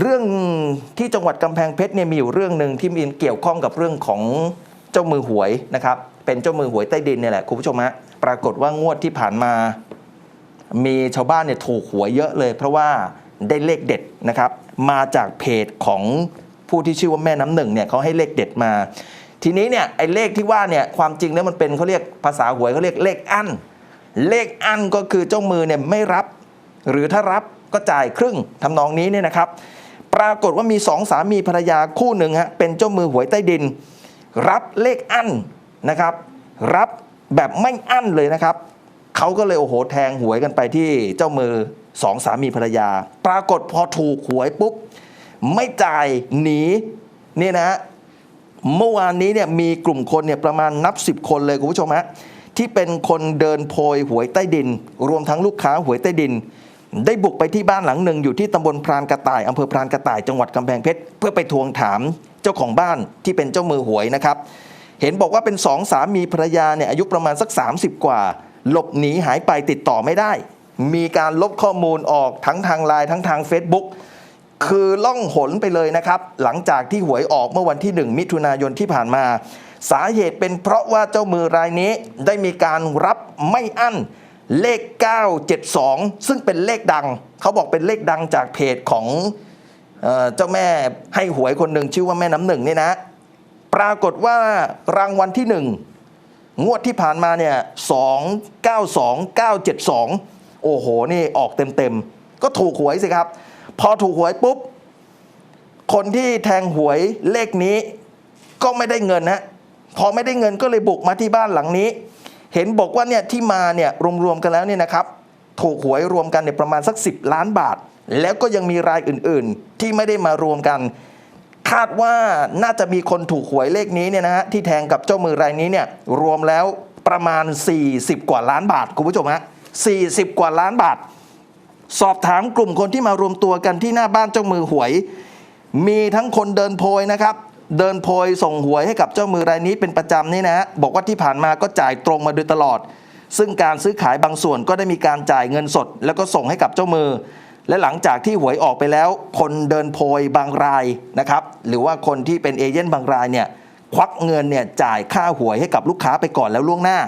เรื่องที่จังหวัดกำแพงเพชรเนี่ยมีอยู่เรื่องหนึ่งที่มีเกี่ยวข้องกับเรื่องของเจ้ามือหวยนะครับ เป็นเจ้ามือหวยใต้ดินเนี่ยแหละคุณผู้ชมฮะปรากฏว่างวดที่ผ่านมา มีชาวบ้านเนี่ยถูกหวยเยอะเลย เพราะว่าได้เลขเด็ดนะครับ มาจากเพจของผู้ที่ชื่อว่าแม่น้ำหนึ่งเนี่ยเขาให้เลขเด็ดมา ทีนี้เนี่ยไอ้เลขที่ว่าเนี่ยความจริงแล้วมันเป็นเขาเรียกภาษาหวยเขาเรียกเลขอั้นเลขอั้นก็คือเจ้ามือเนี่ยไม่รับ หรือถ้ารับก็จ่ายครึ่งทำนองนี้เนี่ยนะครับ ปรากฏว่ามีสองสามีภรรยาคู่หนึ่งฮะเป็นเจ้ามือหวยใต้ดิน รับเลขอั้นนะครับ รับแบบไม่อั้นเลยนะครับเขาก็เลยโอ้โหแทงหวยกันไปที่เจ้ามือสองสามีภรรยา ปรากฏพอถูกหวยปุ๊บไม่จ่ายหนีนี่นะฮะเมื่อวานนี้เนี่ยมีกลุ่มคนเนี่ยประมาณนับ 10 คนเลยคุณผู้ชมฮะที่เป็นคนเดินโพยหวยใต้ดิน รวมทั้งลูกค้าหวยใต้ดิน ได้บุกไปที่บ้านหลังหนึ่งอยู่ที่ตำบลพรานกระต่ายอำเภอพรานกระต่ายจังหวัดกำแพงเพชรเพื่อไปทวงถามเจ้าของบ้านที่เป็นเจ้ามือหวยนะครับ เห็นบอกว่าเป็นสองสามีภรรยาเนี่ยอายุประมาณสัก 30 กว่า หลบหนีหายไปติดต่อไม่ได้ มีการลบข้อมูลออกทั้งทางไลน์ทั้งทาง Facebook คือล่องหนไปเลยนะครับ หลังจากที่หวยออกเมื่อวันที่ 1 มิถุนายนที่ผ่านมา สาเหตุเป็นเพราะว่าเจ้ามือรายนี้ได้มีการรับไม่อั้น เลข 972 ซึ่งเป็นเลขดัง เขาบอกเป็นเลขดังจากเพจของเออเจ้าแม่ให้หวยคนหนึ่งชื่อว่าแม่น้ำหนึ่งเนี่ยนะ ปรากฏว่ารางวัลที่หนึ่งงวดที่ผ่านมาเนี่ย2 9 2 9 7 2 โอ้โห นี่ออกเต็มๆ ก็ถูกหวยสิครับ พอถูกหวยปุ๊บ คนที่แทงหวยเลขนี้ก็ไม่ได้เงินฮะพอไม่ได้เงินก็เลยบุกมาที่บ้านหลังนี้ เห็นบอกว่าเนี่ยที่มาเนี่ยรวมๆกันแล้วเนี่ยนะครับถูกหวยรวมกันเนี่ยประมาณสัก 10 ล้านบาท แล้วก็ยังมีรายอื่นๆ ที่ไม่ได้มารวมกัน คาดว่าน่าจะมีคนถูกหวยเลขนี้เนี่ยนะฮะที่แทงกับเจ้ามือรายนี้เนี่ยรวมแล้วประมาณ 40 กว่าล้านบาทคุณผู้ชมฮะ40 กว่าล้านบาท สอบถามกลุ่มคนที่มารวมตัวกันที่หน้าบ้านเจ้ามือหวย มีทั้งคนเดินโพยนะครับ เดินโพยส่งหวยให้กับเจ้ามือรายนี้เป็นประจำนี่นะฮะบอกว่าที่ผ่านมาก็จ่ายตรงมาโดยตลอด ซึ่งการซื้อขายบางส่วนก็ได้มีการจ่ายเงินสด แล้วก็ส่งให้กับเจ้ามือ และหลังจากที่หวยออกไปแล้ว คนเดินโพยบางรายนะครับ หรือว่าคนที่เป็นเอเย่นบางรายเนี่ยควักเงินเนี่ยจ่ายค่าหวยให้กับลูกค้าไปก่อนแล้วล่วงหน้า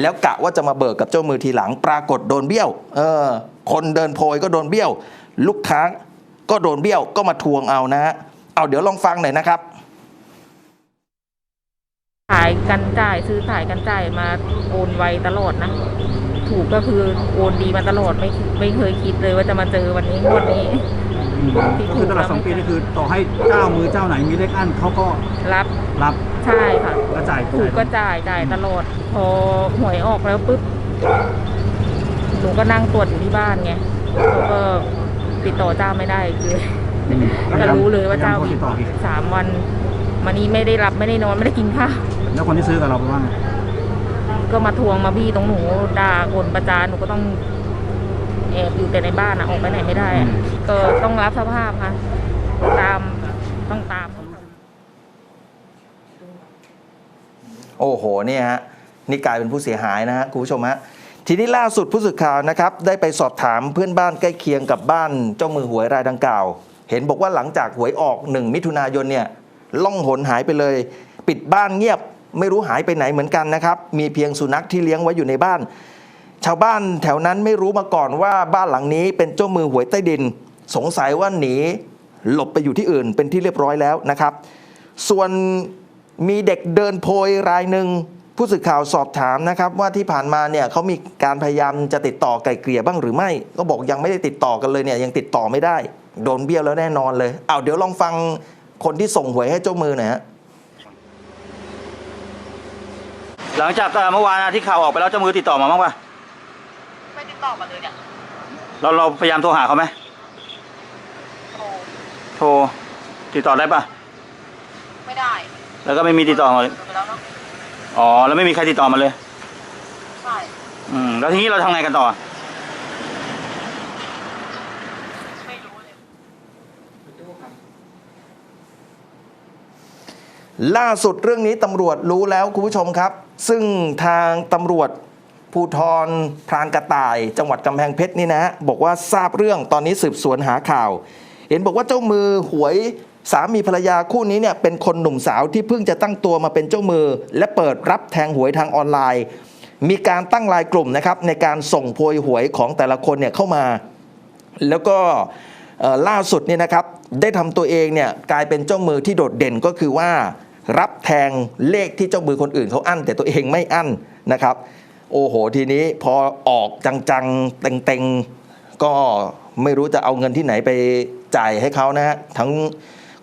แล้วกะว่าจะมาเบิกกับเจ้ามือทีหลังปรากฏโดนเบี้ยว เออ คนเดินโพยก็โดนเบี้ยว ลูกค้าก็โดนเบี้ยวก็มาทวงเอานะฮะเอาเดี๋ยวลองฟังหน่อยนะครับ ขายกันจ่ายซื้อขายกันจ่ายมาโอนไวตลอดนะ ถูกก็คือโอนดีมาตลอดไม่ไม่เคยคิดเลยว่าจะมาเจอวันนี้งวดนี้ ที่ก็ถูคือกตลอดสองปีนี่คือต่อให้เจ้ามือเจ้าไหนมีเลขอั้นเขาก็รับรับใช่ค่ะ และจ่ายถูกก็จ่ายจ่ายตลอด พอหวยออกแล้วปุ๊บหนูก็นั่งตรวจอยู่ที่บ้านไงเขาก็ติดต่อเจ้าไม่ได้คือ อืมก็รู้เลยว่าเจ้าพยยมโทรมีติดต่ออีกสามวัน มานี้ไม่ได้รับไม่ได้นอนไม่ได้กินข้าวแล้วคนที่ซื้อกับเราไปว่าไงก็มาทวงมาบี้ตรงหนูด่าคนประจานหนูก็ต้องแอบอยู่แต่ในบ้านอะออกไปไหนไม่ได้อะก็ต้องรับสภาพค่ะตามต้องตามโอ้โหเนี่ยฮะนี่กลายเป็นผู้เสียหายนะฮะคุณผู้ชมฮะทีนี้ล่าสุดผู้สื่อข่าวนะครับ ได้ไปสอบถามเพื่อนบ้านใกล้เคียงกับบ้านเจ้ามือหวยรายดังกล่าว เห็นบอกว่าหลังจากหวยออกหนึ่งมิถุนายนเนี่ย ล่องหนหายไปเลย ปิดบ้านเงียบไม่รู้หายไปไหนเหมือนกันนะครับ มีเพียงสุนัขที่เลี้ยงไว้อยู่ในบ้าน ชาวบ้านแถวนั้นไม่รู้มาก่อนว่าบ้านหลังนี้เป็นเจ้ามือหวยใต้ดิน สงสัยว่าหนีหลบไปอยู่ที่อื่นเป็นที่เรียบร้อยแล้วนะครับ ส่วนมีเด็กเดินโพยรายหนึ่งผู้สื่อข่าวสอบถามนะครับว่าที่ผ่านมาเนี่ยเขามีการพยายามจะติดต่อไกลเกลี่ยบ้างหรือไม่ ก็บอกยังไม่ได้ติดต่อกันเลยเนี่ยยังติดต่อไม่ได้ โดนเบี้ยวแล้วแน่นอนเลยเอาเดี๋ยวลองฟัง คนที่ส่งหวยให้เจ้ามือหน่อยฮะหลังจากเอ่อเมื่อวานที่ข่าวออกไปแล้วเจ้ามือติดต่อมาบ้างปะไม่ติดต่อมาเลยเนี่ยเราเราพยายามโทรหาเขาไหมโทรโทรติดต่อได้ปะไม่ได้ แล้วก็ไม่มีติดต่อมาเลยไปแล้วเนาะอ๋อแล้วไม่มีใครติดต่อมาเลยใช่อืมแล้วทีนี้เราทำไงกันต่อ ไม่รู้เลย ล่าสุดเรื่องนี้ตำรวจรู้แล้วคุณผู้ชมครับ ซึ่งทางตำรวจภูทรพรานกระต่าย จังหวัดกำแพงเพชรนี่นะ บอกว่าทราบเรื่องตอนนี้สืบสวนหาข่าว เห็นบอกว่าเจ้ามือหวยสามีภรรยาคู่นี้เนี่ยเป็นคนหนุ่มสาวที่เพิ่งจะตั้งตัวมาเป็นเจ้ามือ และเปิดรับแทงหวยทางออนไลน์ มีการตั้งรายกลุ่มนะครับในการส่งโพยหวยของแต่ละคนเนี่ยเข้ามา แล้วก็ล่าสุดเนี่ยนะครับได้ทำตัวเองเนี่ยกลายเป็นเจ้ามือที่โดดเด่นก็คือว่า รับแทงเลขที่เจ้ามือคนอื่นเขาอั้น แต่ตัวเองไม่อั้นนะครับ โอ้โหทีนี้พอออกจังๆเต็งๆ ก็ไม่รู้จะเอาเงินที่ไหนไปจ่ายให้เขานะฮะทั้ง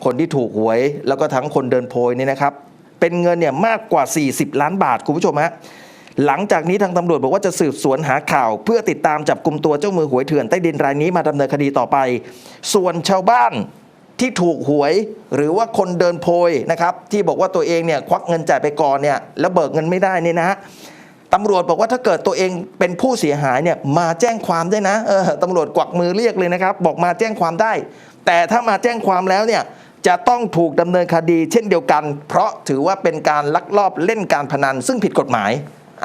คนที่ถูกหวย แล้วก็ทั้งคนเดินโพยนี่นะครับ เป็นเงินเนี่ยมากกว่า 40 ล้านบาทคุณผู้ชมฮะหลังจากนี้ทางตำรวจบอกว่าจะสืบสวนหาข่าว เพื่อติดตามจับกลุ่มตัวเจ้ามือหวยเถื่อนใต้ดินรายนี้มาดำเนินคดีต่อไป ส่วนชาวบ้าน ที่ถูกหวยหรือว่าคนเดินโพยนะครับที่บอกว่าตัวเองเนี่ยควักเงินจ่ายไปก่อนเนี่ยแล้วเบิกเงินไม่ได้นี่นะตำรวจบอกว่าถ้าเกิดตัวเองเป็นผู้เสียหายเนี่ยมาแจ้งความได้นะเออตำรวจกวักมือเรียกเลยนะครับ บอกมาแจ้งความได้ แต่ถ้ามาแจ้งความแล้วเนี่ยจะต้องถูกดำเนินคดีเช่นเดียวกัน เพราะถือว่าเป็นการลักลอบเล่นการพนัน ซึ่งผิดกฎหมาย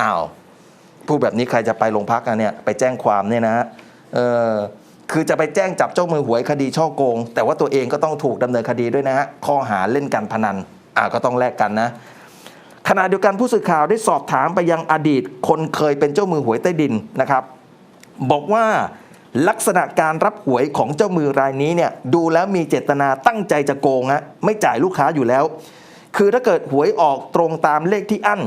อ้าวพูดแบบนี้ใครจะไปโรงพักกันเนี่ยไปแจ้งความเนี่ยนะฮะเออ คือจะไปแจ้งจับเจ้ามือหวยคดีช่อโกง แต่ว่าตัวเองก็ต้องถูกดำเนินคดีด้วยนะฮะข้อหาเล่นการพนันอ่าก็ต้องแลกกันนะขณะเดียวกันผู้สื่อข่าวได้สอบถามไปยังอดีต คนเคยเป็นเจ้ามือหวยใต้ดินนะครับ บอกว่าลักษณะการรับหวยของเจ้ามือรายนี้เนี่ยดูแล้วมีเจตนาตั้งใจจะโกงฮะไม่จ่ายลูกค้าอยู่แล้ว คือถ้าเกิดหวยออกตรงตามเลขที่อั้น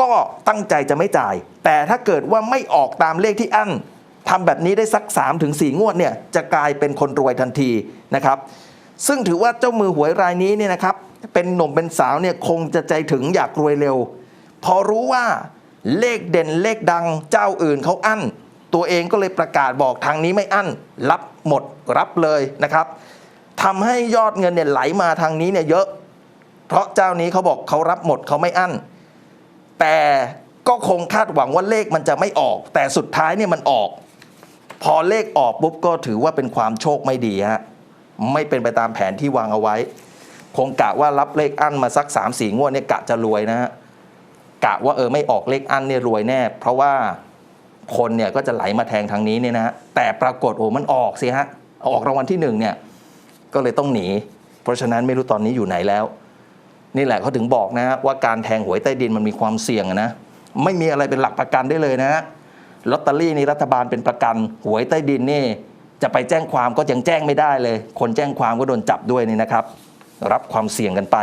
ก็ตั้งใจจะไม่จ่าย แต่ถ้าเกิดว่าไม่ออกตามเลขที่อั้น ทำแบบนี้ได้สัก3-4ถึง4งวดเนี่ยจะกลายเป็นคนรวยทันทีนะครับซึ่งถือว่าเจ้ามือหวยรายนี้เนี่ยนะครับเป็นหนุ่มเป็นสาวเนี่ยคงจะใจถึงอยากรวยเร็ว พอรู้ว่าเลขเด่นเลขดังเจ้าอื่นเขาอั้น ตัวเองก็เลยประกาศบอกทางนี้ไม่อั้น รับหมดรับเลยนะครับทำให้ยอดเงินเนี่ยไหลมาทางนี้เนี่ยเยอะ เพราะเจ้านี้เขาบอกเขารับหมดเขาไม่อั้น แต่ก็คงคาดหวังว่าเลขมันจะไม่ออก แต่สุดท้ายเนี่ยมันออก พอเลขออกปุ๊บก็ถือว่าเป็นความโชคไม่ดีฮะไม่เป็นไปตามแผนที่วางเอาไว้ คงกะว่ารับเลขอั้นมาสัก3ามสี่งวดเนี่ยกะจะรวยนะฮะกะว่าเออไม่ออกเลขอั้นเนี่ยรวยแน่ เพราะว่าคนเนี่ยก็จะไหลมาแทงทางนี้เนี่ยนะฮะแต่ปรากฏโอ้มันออกสิฮะออกรางวัลที่หนึ่งเนี่ยก็เลยต้องหนี เพราะฉะนั้นไม่รู้ตอนนี้อยู่ไหนแล้ว นี่แหละเขาถึงบอกนะว่าการแทงหวยใต้ดินมันมีความเสี่ยงนะไม่มีอะไรเป็นหลักประกันได้เลยนะฮะ ลอตเตอรี่นี่รัฐบาลเป็นประกัน หวยใต้ดินนี่ จะไปแจ้งความก็ยังแจ้งไม่ได้เลย คนแจ้งความก็โดนจับด้วยนี่นะครับ รับความเสี่ยงกันไป